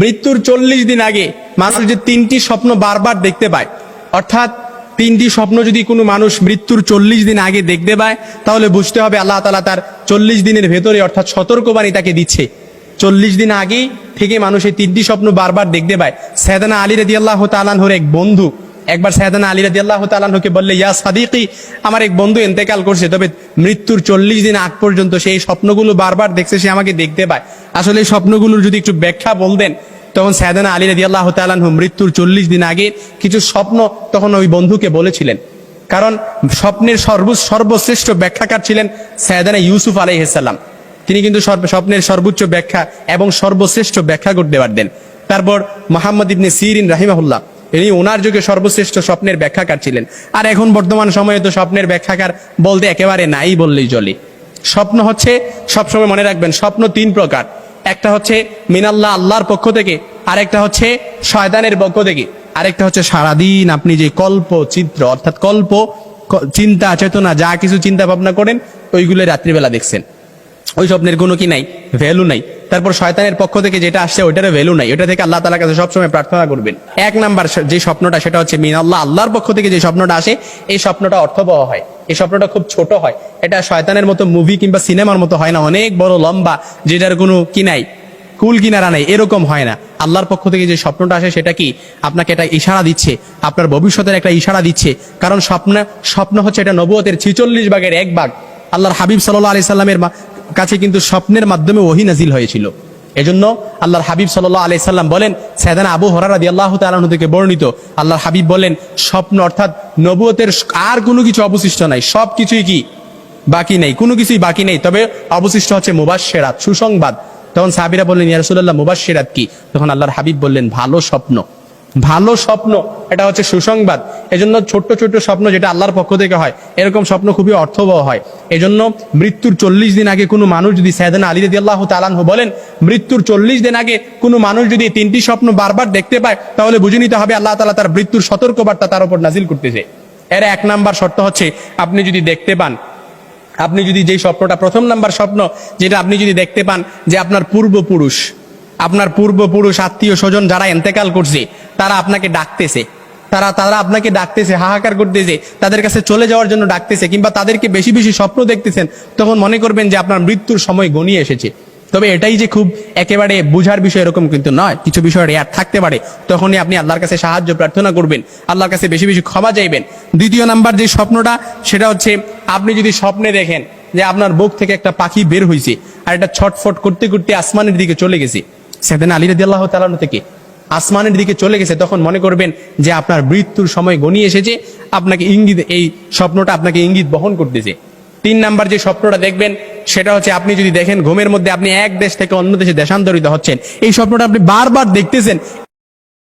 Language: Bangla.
মৃত্যুর চল্লিশ দিন আগে মানুষ যে তিনটি স্বপ্ন বারবার দেখতে পায়, অর্থাৎ তিনটি স্বপ্ন যদি কোনো মানুষ মৃত্যুর চল্লিশ দিন আগে দেখতে পায়, তাহলে বুঝতে হবে আল্লাহ তালা তার চল্লিশ দিনের ভেতরে, অর্থাৎ সতর্কবাণী তাকে দিচ্ছে। চল্লিশ দিন আগেই থেকে মানুষ এই তিনটি স্বপ্ন বারবার দেখতে পায়। সৈয়দানা আলী রদি আল্লাহ তালানহর এক বন্ধু, একবার সায়দানা আলী রাদি আল্লাহ তালানহকে বললে, ইয়া সাদিকি, আমার এক বন্ধু এন্তেকাল করছে, তবে মৃত্যুর চল্লিশ দিন আগ পর্যন্ত সেই স্বপ্নগুলো বারবার দেখছে, সে আমাকে দেখতে পায়। আসলে স্বপ্নগুলোর যদি একটু ব্যাখ্যা বলতেন, তখন সায়দানা আলী রাদি আল্লাহ তালানহু মৃত্যুর চল্লিশ দিন আগে কিছু স্বপ্ন তখন ওই বন্ধুকে বলেছিলেন। কারণ স্বপ্নের সর্ব সর্বশ্রেষ্ঠ ব্যাখ্যাকার ছিলেন সায়দানা ইউসুফ আলাইহাল্লাম তিনি কিন্তু স্বপ্নের সর্বোচ্চ ব্যাখ্যা এবং সর্বশ্রেষ্ঠ ব্যাখ্যা করতে পারতেন তারপর মোহাম্মদ ইবনে সিরিন রাহিমাহুল্লাহ, ইনি ওনার যুগে সর্বশ্রেষ্ঠ স্বপ্নের ব্যাখ্যাকার ছিলেন। আর এখন বর্তমান সময়ে তো স্বপ্নের ব্যাখ্যাকার বলতে একেবারে নাই বললেই চলে। স্বপ্ন হচ্ছে, সবসময় মনে রাখবেন, স্বপ্ন তিন প্রকার। একটা হচ্ছে মিনাল্লাহ আল্লাহর পক্ষ থেকে, আরেকটা হচ্ছে শয়দানের পক্ষ থেকে। আরেকটা হচ্ছে সারাদিন আপনি যে কল্প চিত্র, অর্থাৎ কল্প চিন্তা, চেতনা, যা কিছু চিন্তা ভাবনা করেন, ওইগুলো রাত্রিবেলা দেখছেন। ওই স্বপ্নের কোনো কি নাই ভ্যালু নাই। তারপর শয়তানের পক্ষ থেকে যেটা আসছে, ওইটারও ভ্যালু নাই। ওটা থেকে আল্লাহ তালার কাছে সবসময় প্রার্থনা করবেন। এক নাম্বার যে স্বপ্নটা, সেটা হচ্ছে মিন আল্লাহ আল্লাহর পক্ষ থেকে যে স্বপ্নটা আসে, এই স্বপ্নটা অর্থবহ হয়। এই স্বপ্নটা খুব ছোট হয়। এটা শয়তানের মতো মুভি কিংবা সিনেমার মতো হয় না। অনেক বড় লম্বা, যেটার কোনো কি নাই, কুল কিনারা নাই, এরকম হয় না। আল্লাহর পক্ষ থেকে যে স্বপ্নটা আসে, সেটা কি? আপনাকে এটা ইশারা দিচ্ছে, আপনার ভবিষ্যতের একটা ইশারা দিচ্ছে। কারণ স্বপ্ন স্বপ্ন হচ্ছে এটা নবুয়তের ছিচল্লিশ ভাগের এক ভাগ। আল্লাহর হাবিব সাল্লাহ আলি সাল্লামের কাছে কিন্তু স্বপ্নের মাধ্যমে ওহি নাজিল হয়েছিল। এজন্য আল্লাহর হাবিব সাল্লাহ আলি সাল্লাম বলেন সায়দানা আবু হরারা দিয়ে আল্লাহ তালাহ থেকে বর্ণিত, আল্লাহর হাবিব বলেন, স্বপ্ন অর্থাৎ নবুয়তের আর কোনো কিছু অবশিষ্ট নাই, সব কিছুই কি? বাকি নেই, কোনো কিছুই বাকি নেই। তবে অবশিষ্ট হচ্ছে মুবাসেরাত সুসংবাদ। তখন সাহাবিরা বললেন ইয়ারসুল্লাহ মুবাসেরাত কি? তখন আল্লাহর হাবিব বললেন, ভালো স্বপ্ন। ভালো স্বপ্ন, এটা হচ্ছে সুসংবাদ। এজন্য ছোট্ট ছোট্ট স্বপ্ন যেটা আল্লাহর পক্ষ থেকে হয়, এরকম স্বপ্ন খুবই অর্থবহ হয়। এজন্য মৃত্যুর চল্লিশ দিন আগে কোনো মানুষ যদি সায়দান আলী রদি আল্লাহ তালানহু বলেন, মৃত্যুর চল্লিশ দিন আগে কোনো মানুষ যদি তিনটি স্বপ্ন বারবার দেখতে পায়, তাহলে বুঝে নিতে হবে আল্লাহ তালা তার মৃত্যুর সতর্কবার্তা তার উপর নাজিল করতেছে। এর এক নাম্বার শর্ত হচ্ছে, আপনি যদি দেখতে পান, আপনি যদি যেই স্বপ্নটা প্রথম নাম্বার স্বপ্ন, যেটা আপনি যদি দেখতে পান যে আপনার পূর্বপুরুষ আপনার পূর্বপুরুষ আত্মীয় স্বজন যারা এন্তেকাল করছে তারা আপনাকে ডাকতেছে। তারা তারা আপনাকে ডাকতেছে, হাহাকার করতেছে, তাদের কাছে চলে যাওয়ার জন্য ডাকতেছে, কিংবা তাদেরকে বেশি বেশি স্বপ্ন দেখতেছেন, তখন মনে করবেন যে আপনার মৃত্যুর সময় গনিয়ে এসেছে। তবে এটাই যে খুব একেবারে বুঝার বিষয় এরকম কিন্তু নয়। কিছু বিষয় রেয়ার থাকতে পারে। তখনই আপনি আল্লাহর কাছে সাহায্য প্রার্থনা করবেন, আল্লাহর কাছে বেশি বেশি ক্ষমা চাইবেন। দ্বিতীয় নাম্বার যে স্বপ্নটা, সেটা হচ্ছে আপনি যদি স্বপ্নে দেখেন যে আপনার বুক থেকে একটা পাখি বের হয়েছে আর এটা ছটফট করতে করতে আসমানের দিকে চলে গেছে। সেদিন আলী রাদি আল্লাহ তালানো থেকে আসমানের দিকে চলে গেছে, তখন মনে করবেন যে আপনার মৃত্যুর সময় গনিয়ে এসেছে। আপনাকে ইঙ্গিত, এই স্বপ্নটা আপনাকে ইঙ্গিত বহন করতেছে। তিন নাম্বার যে স্বপ্নটা দেখবেন, সেটা হচ্ছে আপনি যদি দেখেন ঘুমের মধ্যে আপনি এক দেশ থেকে অন্য দেশে দেশান্তরিত হচ্ছেন। এই স্বপ্নটা আপনি বারবার দেখতেছেন